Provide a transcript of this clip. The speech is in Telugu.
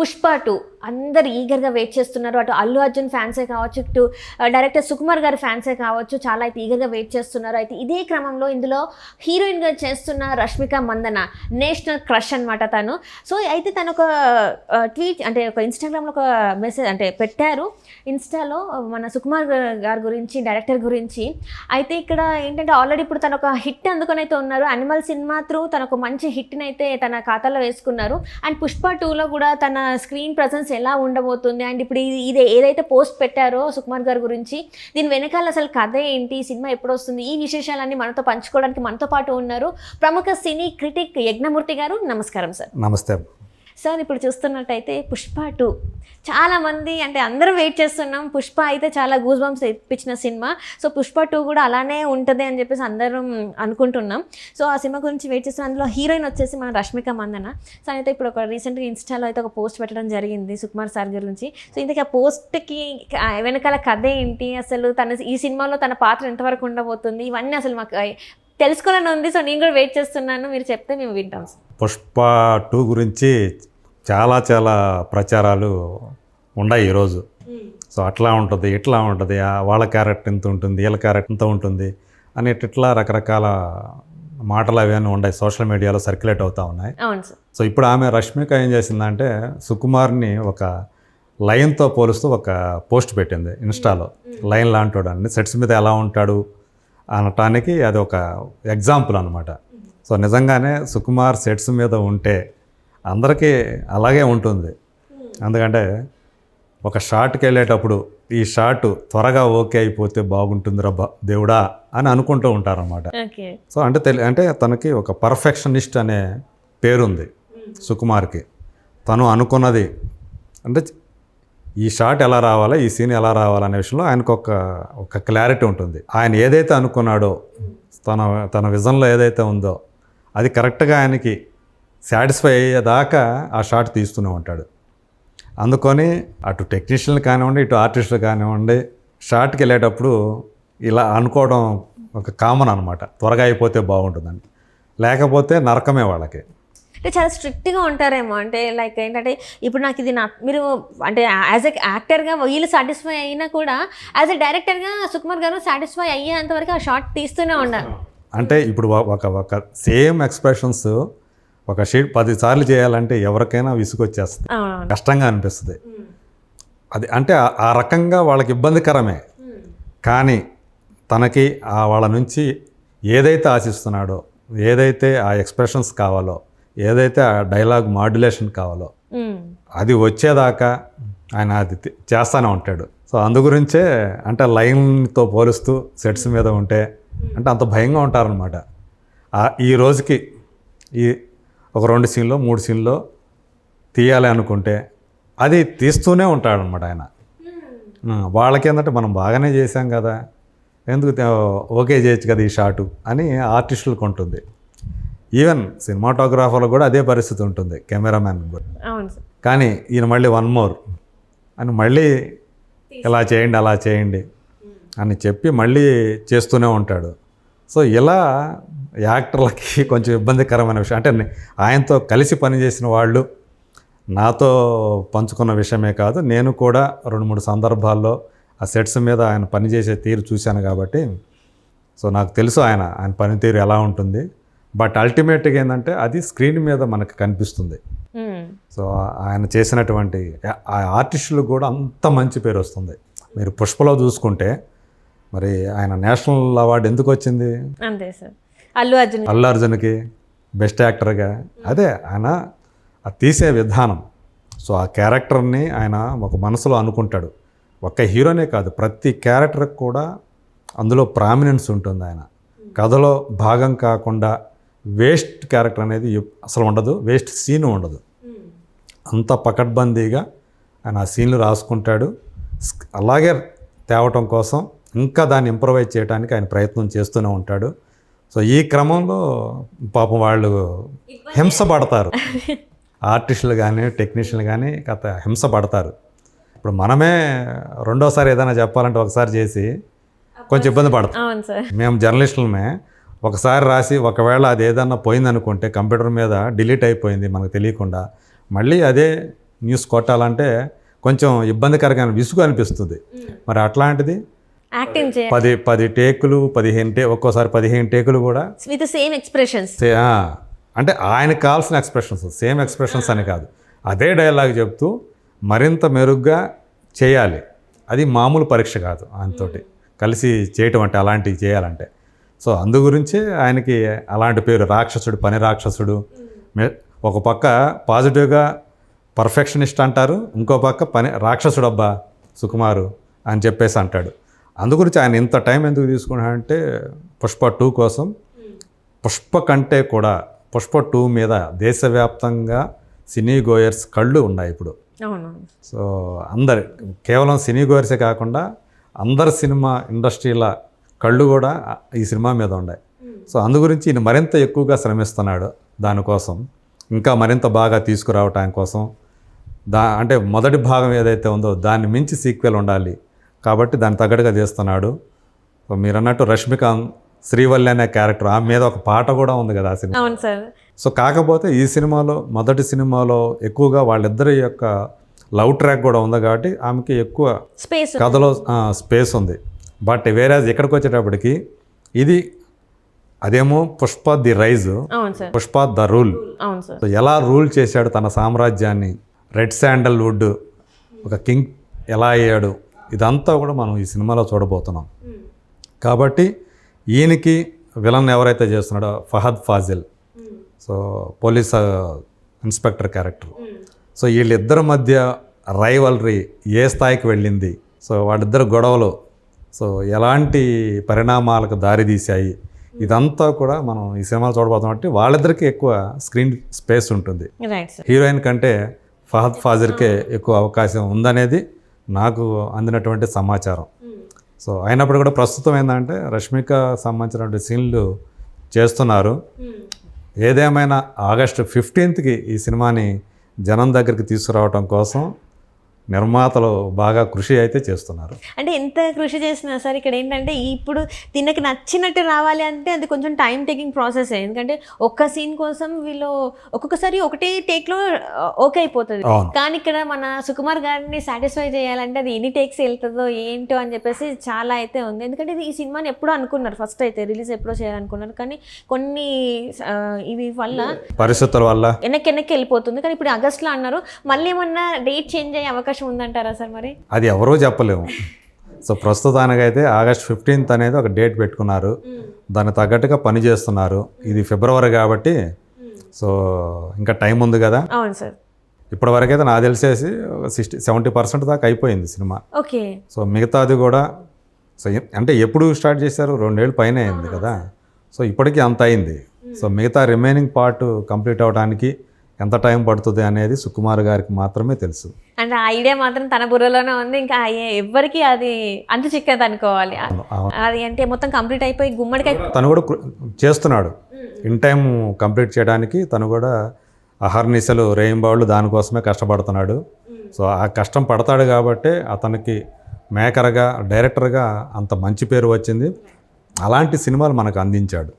పుష్ప టూ. అందరు ఈగర్గా వెయిట్ చేస్తున్నారు. అటు అల్లు అర్జున్ ఫ్యాన్సే కావచ్చు ఇటు డైరెక్టర్ సుకుమార్ గారి ఫ్యాన్సే కావచ్చు చాలా అయితే ఈగర్గా వెయిట్ చేస్తున్నారు. అయితే ఇదే క్రమంలో ఇందులో హీరోయిన్గా చేస్తున్న రష్మిక మందన నేషనల్ క్రష్ అనమాట తను. సో అయితే తను ఒక ట్వీట్ అంటే ఒక ఇన్స్టాగ్రామ్లో ఒక మెసేజ్ అంటే పెట్టారు. ఇన్స్టాలో మన సుకుమార్ గారు గారి గురించి డైరెక్టర్ గురించి. అయితే ఇక్కడ ఏంటంటే ఆల్రెడీ ఇప్పుడు తను ఒక హిట్ అందుకొని అయితే ఉన్నారు. అనిమల్ సినిమా త్రూ తన ఒక మంచి హిట్ని అయితే తన ఖాతాలో వేసుకున్నారు. అండ్ పుష్ప టూలో కూడా తన స్క్రీన్ ప్రజెన్స్ ఎలా ఉండబోతుంది? అండ్ ఇప్పుడు ఇది ఇది ఏదైతే పోస్ట్ పెట్టారో సుకుమార్ గారి గురించి దీని వెనకాల అసలు కథ ఏంటి? సినిమా ఎప్పుడు వస్తుంది ఈ విశేషాలన్నీ మనతో పంచుకోవడానికి మనతో పాటు ఉన్నారు ప్రముఖ సినీ క్రిటిక్ యజ్ఞమూర్తి గారు. నమస్కారం సార్. నమస్తే. సార్ ఇప్పుడు చూస్తున్నట్టయితే పుష్ప టూ. చాలామంది అంటే అందరూ వెయిట్ చేస్తున్నాం. పుష్ప అయితే చాలా గూజ్ బంప్స్ ఇప్పించిన సినిమా. సో పుష్ప టూ కూడా అలానే ఉంటుంది అని చెప్పేసి అందరం అనుకుంటున్నాం. సో ఆ సినిమా గురించి వెయిట్ చేస్తున్నాం అందులో హీరోయిన్ వచ్చేసి మన రష్మిక మందన. సో అయితే ఇప్పుడు ఒక రీసెంట్గా ఇన్స్టాలో అయితే ఒక పోస్ట్ పెట్టడం జరిగింది సుకుమార్ సార్ గురించి సో ఇంతకీ ఆ పోస్ట్కి వెనకాల కథ ఏంటి? అసలు తన ఈ సినిమాలో తన పాత్ర ఎంతవరకు ఉండబోతుంది? ఇవన్నీ అసలు మాకు తెలుసుకోవాలని ఉంది సో నేను కూడా వెయిట్ చేస్తున్నాను. మీరు చెప్తే మేము వింటాం పుష్ప టూ గురించి చాలా చాలా ప్రచారాలు ఉన్నాయి ఈరోజు. సో అట్లా ఉంటుంది ఇట్లా ఉంటుంది వాళ్ళ క్యారెక్టర్ ఇంత ఉంటుంది వీళ్ళ క్యారెక్టర్ ఇంత ఉంటుంది అని ఇట్లా రకరకాల మాటలు అవన్నీ ఉన్నాయి. సోషల్ మీడియాలో సర్క్యులేట్ అవుతూ ఉన్నాయి. అవును సార్. సో ఇప్పుడు ఆమె రష్మిక ఏం చేసిందంటే సుకుమార్ని ఒక లైన్తో పోలుస్తూ ఒక పోస్ట్ పెట్టింది ఇన్స్టాలో. లైన్ లాంటాడు అని సెట్స్ మీద ఎలా ఉంటాడు అనటానికి అది ఒక ఎగ్జాంపుల్ అనమాట సో నిజంగానే సుకుమార్ సెట్స్ మీద ఉంటే అందరికీ అలాగే ఉంటుంది. ఎందుకంటే ఒక షాట్కి వెళ్ళేటప్పుడు ఈ షాట్ త్వరగా ఓకే అయిపోతే బాగుంటుంది రబ్బా దేవుడా అని అనుకుంటూ ఉంటారన్నమాట. ఓకే. సో అంటే తెలి అంటే తనకి ఒక పర్ఫెక్షనిస్ట్ అనే పేరుంది సుకుమార్కి. తను అనుకున్నది అంటే ఈ షాట్ ఎలా రావాలా ఈ సీన్ ఎలా రావాలనే విషయంలో ఆయనకు ఒక ఒక క్లారిటీ ఉంటుంది. ఆయన ఏదైతే అనుకున్నాడో తన తన విజన్లో ఏదైతే ఉందో అది కరెక్ట్గా ఆయనకి సాటిస్ఫై అయ్యేదాకా ఆ షాట్ తీస్తూనే ఉంటాడు. అందుకొని అటు టెక్నీషియన్లు కానివ్వండి ఇటు ఆర్టిస్టులు కానివ్వండి షాట్కి వెళ్ళేటప్పుడు ఇలా అనుకోవడం ఒక కామన్ అనమాట త్వరగా అయిపోతే బాగుంటుందని. లేకపోతే నరకమే వాళ్ళకి. అంటే చాలా స్ట్రిక్ట్గా ఉంటారేమో. అంటే లైక్ ఏంటంటే ఇప్పుడు నాకు ఇది నా మీరు అంటే యాజ్ ఎ యాక్టర్గా వీళ్ళు సాటిస్ఫై అయినా కూడా యాజ్ ఎ డైరెక్టర్గా సుకుమార్ గారు సాటిస్ఫై అయ్యేంత వరకు ఆ షార్ట్ తీస్తూనే ఉండాలి. అంటే ఇప్పుడు ఒక- ఒక సేమ్ ఎక్స్ప్రెషన్స్ ఒక షీట్ పది సార్లు చేయాలంటే ఎవరికైనా విసుగొచ్చేస్తుంది. కష్టంగా అనిపిస్తుంది. అది అంటే ఆ రకంగా వాళ్ళకి ఇబ్బందికరమే. కానీ తనకి ఆ వాళ్ళ నుంచి ఏదైతే ఆశిస్తున్నాడో ఏదైతే ఆ ఎక్స్ప్రెషన్స్ కావాలో ఏదైతే ఆ డైలాగ్ మాడ్యులేషన్ కావాలో. అది వచ్చేదాకా ఆయన అది చేస్తానే ఉంటాడు. సో అందు గురించే అంటే లైన్తో పోలుస్తూ సెట్స్ మీద ఉంటే అంటే అంత భయంగా ఉంటారనమాట ఈ రోజుకి ఈ ఒక రెండు సీన్లో మూడు సీన్లో తీయాలి అనుకుంటే అది తీస్తూనే ఉంటాడనమాట ఆయన. వాళ్ళకి ఏంటంటే మనం బాగానే చేసాం కదా ఎందుకు ఓకే చేయొచ్చు కదా ఈ షాటు అని ఆర్టిస్టులకు ఉంటుంది. ఈవెన్ సినిమాటోగ్రాఫర్లకు కూడా అదే పరిస్థితి ఉంటుంది కెమెరామ్యాన్ కూడా. అవును సార్. కానీ ఈయన మళ్ళీ వన్ మోర్ అని మళ్ళీ ఇలా చేయండి అలా చేయండి అని చెప్పి మళ్ళీ చేస్తూనే ఉంటాడు. సో ఇలా యాక్టర్లకి కొంచెం ఇబ్బందికరమైన విషయం. అంటే ఆయనతో కలిసి పనిచేసిన వాళ్ళు నాతో పంచుకున్న విషయమే కాదు నేను కూడా రెండు మూడు సందర్భాల్లో ఆ సెట్స్ మీద ఆయన పనిచేసే తీరు చూశాను కాబట్టి సో నాకు తెలుసు ఆయన ఆయన పనితీరు ఎలా ఉంటుంది. బట్ అల్టిమేట్గా ఏంటంటే అది స్క్రీన్ మీద మనకు కనిపిస్తుంది. మ్మ్. సో ఆయన చేసినటువంటి ఆ ఆర్టిస్టులకు కూడా అంత మంచి పేరు వస్తుంది. మీరు పుష్పలో చూసుకుంటే మరి ఆయన నేషనల్ అవార్డు ఎందుకు వచ్చింది? అంతే సార్. అల్లు అర్జున్ అల్లు అర్జున్కి బెస్ట్ యాక్టర్గా. అదే ఆయన తీసే విధానం. సో ఆ క్యారెక్టర్ని ఆయన ఒక మనసులో అనుకుంటాడు. ఒక్క హీరోనే కాదు ప్రతి క్యారెక్టర్కి కూడా అందులో ప్రామినెన్స్ ఉంటుంది ఆయన. కథలో భాగం కాకుండా వేస్ట్ క్యారెక్టర్ అనేది అసలు ఉండదు. వేస్ట్ సీన్ ఉండదు. అంత పకడ్బందీగా ఆయన ఆ సీన్లు రాసుకుంటాడు. స్క్- అలాగే తేవటం కోసం ఇంకా దాన్ని ఇంప్రవైజ్ చేయడానికి ఆయన ప్రయత్నం చేస్తూనే ఉంటాడు. సో ఈ క్రమంలో పాపం వాళ్ళు హింస పడతారు. ఆర్టిస్టులు కానీ టెక్నీషియన్లు కానీ కథ హింస పడతారు. ఇప్పుడు మనమే రెండోసారి ఏదైనా చెప్పాలంటే ఒకసారి చేసి కొంచెం ఇబ్బంది పడతాం. మేము జర్నలిస్టులమే. ఒకసారి రాసి ఒకవేళ అది ఏదన్నా పోయిందనుకుంటే కంప్యూటర్ మీద డిలీట్ అయిపోయింది మనకు తెలియకుండా మళ్ళీ అదే న్యూస్ కొట్టాలంటే కొంచెం ఇబ్బందికరంగా విసుగు అనిపిస్తుంది. మరి అట్లాంటిది పది పది టేకులు పదిహేను టే ఒక్కోసారి పదిహేను టేకులు కూడా విత్ సేమ్ ఎక్స్ప్రెషన్స్ అంటే ఆయనకు కావాల్సిన ఎక్స్ప్రెషన్స్ సేమ్ ఎక్స్ప్రెషన్స్ అని కాదు. అదే డైలాగ్ చెప్తూ మరింత మెరుగ్గా చేయాలి. అది మామూలు పరీక్ష కాదు ఆయనతోటి కలిసి చేయటం అంటే అలాంటివి చేయాలంటే. సో అందు గురించి ఆయనకి అలాంటి పేరు రాక్షసుడు పని రాక్షసుడు. ఒక పక్క పాజిటివ్గా పర్ఫెక్షనిస్ట్ అంటారు ఇంకో పక్క పని రాక్షసుడు అబ్బా సుకుమారు అని చెప్పేసి అంటాడు. అందు గురించి ఆయన ఇంత టైం ఎందుకు తీసుకున్నాడంటే పుష్ప టూ కోసం పుష్ప కంటే కూడా పుష్ప టూ మీద దేశవ్యాప్తంగా సినీ గోయర్స్ కళ్ళు ఉన్నాయి ఇప్పుడు. సో అందరి కేవలం సినీ గోయర్సే కాకుండా అందరి సినిమా ఇండస్ట్రీల కళ్ళు కూడా ఈ సినిమా మీద ఉన్నాయి సో అందు గురించి ఈయన మరింత ఎక్కువగా శ్రమిస్తున్నాడు దానికోసం. ఇంకా మరింత బాగా తీసుకురావటం కోసం. దా అంటే మొదటి భాగం ఏదైతే ఉందో దాన్ని మించి సీక్వెల్ ఉండాలి. కాబట్టి దాన్ని తగ్గట్టుగా చేస్తున్నాడు. మీరు అన్నట్టు రష్మికాంత్ శ్రీవల్లి అనే క్యారెక్టర్ ఆమె మీద ఒక పాట కూడా ఉంది కదా ఆ సినిమా. అవును సార్. సో కాకపోతే ఈ సినిమాలో మొదటి సినిమాలో ఎక్కువగా వాళ్ళిద్దరి యొక్క లవ్ ట్రాక్ కూడా ఉంది కాబట్టి ఆమెకి ఎక్కువ స్పేస్ కథలో స్పేస్ ఉంది. బట్ వేరే ఇక్కడికి వచ్చేటప్పటికి ఇది అదేమో Pushpa the rise Pushpa the rule. So ఎలా రూల్ చేశాడు తన సామ్రాజ్యాన్ని? రెడ్ శాండల్వుడ్ ఒక కింగ్ ఎలా అయ్యాడు? ఇదంతా కూడా మనం ఈ సినిమాలో చూడబోతున్నాం. కాబట్టి ఈయనకి విలన్ ఎవరైతే చేస్తున్నాడో ఫహద్ ఫాజిల్. సో పోలీస్ ఆ, ఇన్స్పెక్టర్ క్యారెక్టర్. సో వీళ్ళిద్దరి మధ్య రైవల్రీ ఏ స్థాయికి వెళ్ళింది? సో వాళ్ళిద్దరు గొడవలు సో ఎలాంటి పరిణామాలకు దారితీశాయి ఇదంతా కూడా మనం ఈ సినిమాలో చూడబోతాం అంటే వాళ్ళిద్దరికీ ఎక్కువ స్క్రీన్ స్పేస్ ఉంటుంది. హీరోయిన్ కంటే ఫహద్ ఫాజిర్కే ఎక్కువ అవకాశం ఉందనేది నాకు అందినటువంటి సమాచారం. సో అయినప్పుడు కూడా ప్రస్తుతం ఏంటంటే రష్మిక సంబంధించినటువంటి సీన్లు చేస్తున్నారు. ఏదేమైనా ఆగస్టు ఫిఫ్టీన్త్కి ఈ సినిమాని జనం దగ్గరికి తీసుకురావటం కోసం నిర్మాతలు బాగా కృషి అయితే చేస్తున్నారు. అంటే ఎంత కృషి చేసినా సరే ఇక్కడ ఏంటంటే ఇప్పుడు తినకి నచ్చినట్టు రావాలి అంటే అది కొంచెం టైం టేకింగ్ ప్రాసెస్ ఎందుకంటే ఒక్క సీన్ కోసం వీళ్ళు ఒక్కొక్కసారి ఒకటే టేక్లో ఓకే అయిపోతుంది. కానీ ఇక్కడ మన సుకుమార్ గారిని సాటిస్ఫై చేయాలంటే అది ఎన్ని టేక్స్ వెళ్తుందో ఏంటో అని చెప్పేసి చాలా అయితే ఉంది. ఎందుకంటే ఇది ఈ సినిమాని ఎప్పుడో అనుకున్నారు. ఫస్ట్ అయితే రిలీజ్ ఎప్పుడో చేయాలనుకున్నారు. కానీ కొన్ని ఇవి వల్ల పరిస్థితుల వల్ల వెనక్కి వెనక్కి వెళ్ళిపోతుంది. కానీ ఇప్పుడు ఆగస్ట్లో అన్నారు మళ్ళీ ఏమన్నా డేట్ చేంజ్ అయ్యే అవకాశం ఉందంటారా సార్ మరి? అది ఎవరూ చెప్పలేము. సో ప్రస్తుతానికైతే ఆగస్ట్ ఫిఫ్టీన్త్ అనేది ఒక డేట్ పెట్టుకున్నారు. దానికి తగ్గట్టుగా పని చేస్తున్నారు. ఇది ఫిబ్రవరి కాబట్టి సో ఇంకా టైం ఉంది కదా. అవును సార్. ఇప్పటి వరకైతే నాకు తెలిసేసి సిక్స్టీ సెవెంటీ పర్సెంట్ దాకా అయిపోయింది సినిమా. ఓకే. సో మిగతాది కూడా సో అంటే ఎప్పుడు స్టార్ట్ చేశారు? రెండేళ్ళు పైన అయింది కదా. సో ఇప్పటికీ అంత అయింది. సో మిగతా రిమైనింగ్ పార్ట్ కంప్లీట్ అవడానికి ఎంత టైం పడుతుంది అనేది సుకుమార్ గారికి మాత్రమే తెలుసు. అంటే ఆ ఐడియా మాత్రం తన బుర్రలోనే ఉంది. ఇంకా ఎవ్వరికి అది అంత చిక్కదు అనుకోవాలి. అది అంటే మొత్తం కంప్లీట్ అయిపోయి గుమ్మడికాయ తను కూడా చేస్తున్నాడు. ఇన్ టైం కంప్లీట్ చేయడానికి తను కూడా అహర్నిశలు రేయింబాళ్ళు దానికోసమే కష్టపడుతున్నాడు. సో ఆ కష్టం పడతాడు కాబట్టి అతనికి మేకర్గా డైరెక్టర్గా అంత మంచి పేరు వచ్చింది. అలాంటి సినిమాలు మనకు అందించాడు.